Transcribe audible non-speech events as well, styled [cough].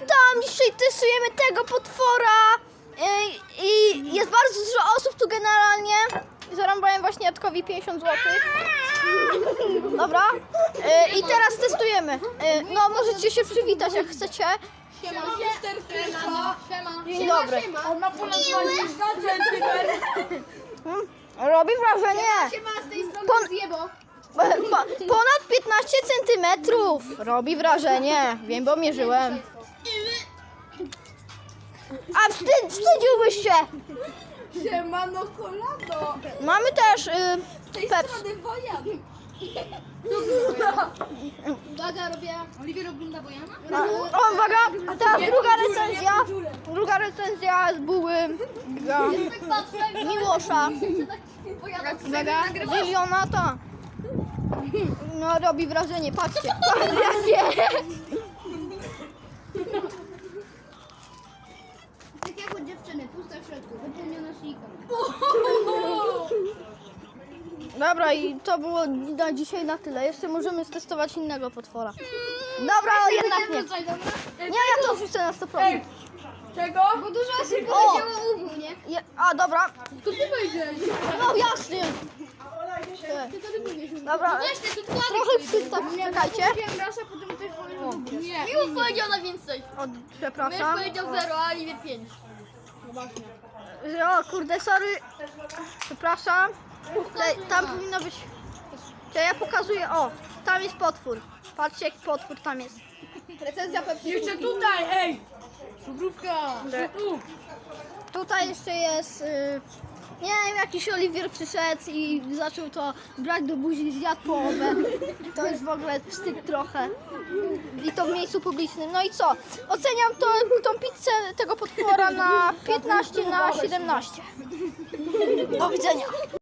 witam! Dzisiaj testujemy tego potwora Ej, i jest bardzo dużo osób tu generalnie. Zarąbałem właśnie Jadkowi 50 zł. Dobra. E, I teraz testujemy. E, No, możecie się przywitać jak chcecie. Siema, Mister Siema. Siema. Dzień dobry. On ma ponad 20 centymetrów. Hmm, Robi wrażenie. Siema, z tej strony Pon- zjebo. Po- [laughs] po- Ponad 15 centymetrów. Robi wrażenie. Wiem, bo mierzyłem. A wstyd, wstydziłbyś się. Siema, no kolado. Mamy też y, Z tej Pepsi. strony Wojan. Uwaga, robię Oliwier ogląda Wojana? A, O, uwaga, a teraz druga recenzja. Druga recenzja z buły dla Miłosza. Uwaga, Lilionata. No, robi wrażenie, patrzcie. [laughs] Jakie? Środku, wypełniona siliką. [laughs] Dobra, i to było na dzisiaj na tyle. Jeszcze możemy stestować innego potwora. Dobra, ale jednak nie. Dobra? Nie, ja to wrzucę na 100%. Czego? Bo dużo osób powiedziało uwu, nie? Je, a, dobra. To ty powiedziałeś. No, jasny. Ty to ty powiedziałeś. Dobra. Właśnie, to twardy Trochę przystaw, czekajcie. Powiedziałem raz, a potem też powiedziałem Nie. Miło powiedział na więcej. O, Mysz przepraszam. powiedział 0, a Oliwier 5. O, kurde, sorry. Przepraszam. Tutaj, tam powinno być... To ja pokazuję, o, tam jest potwór. Patrzcie, jak potwór tam jest. Recenzja Pepsi. Jeszcze tutaj, ej! Żubrówka! Że- Tu! Tutaj jeszcze jest... Y, nie wiem, jakiś Oliwier przyszedł i zaczął to brać do buzi, zjadł połowę. To jest w ogóle wstyd trochę. I to w miejscu publicznym. No i co? Oceniam to, tą pizzę tego potwora na 15 na 17. Do widzenia.